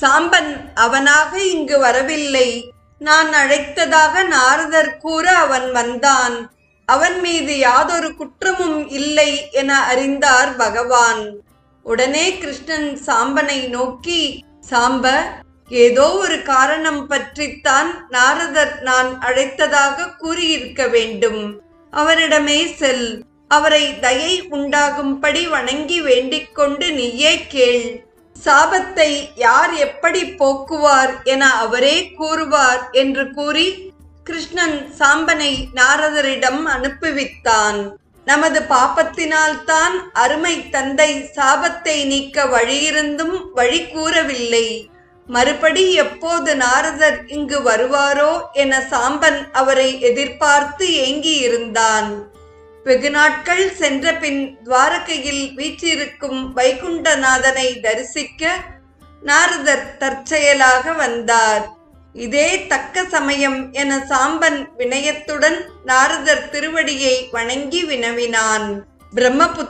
சாம்பன் அவனாக இங்கு வரவில்லை. நான் அழைத்ததாக நாரதர் கூற அவன் வந்தான். அவன் மீது யாதொரு குற்றமும் இல்லை என அறிந்தார் பகவான். உடனே கிருஷ்ணன் சாம்பனை நோக்கி சாம்ப ஏதோ ஒரு காரணம் பற்றித்தான் நாரதர் நான் அழைத்ததாக கூறியிருக்க வேண்டும். அவரிடமே செல். அவரை தயை உண்டாகும்படி வணங்கி வேண்டிக் கொண்டு நீயே கேள். சாபத்தை யார் எப்படி போக்குவார் என அவரே கூறுவார் என்று கூறி கிருஷ்ணன் சாம்பனை நாரதரிடம் அனுப்புவித்தான். நமது பாப்பத்தினால்தான் அருமை தந்தை சாபத்தை நீக்க வழியிருந்தும் வழி கூறவில்லை. மறுபடி எப்போது நாரதர் இங்கு வருவாரோ என சாம்பன் அவரை எதிர்பார்த்து ஏங்கியிருந்தான். வெகு நாட்கள் சென்ற பின் துவாரகையில் வீற்றிருக்கும் வைகுண்டநாதனை தரிசிக்க நாரதர் தற்செயலாக வந்தார். இதே தக்க சமயம் என சாம்பன் வினயத்துடன் நாரதர் திருவடியை வணங்கி வினவினான். பிரம்மபுத்திர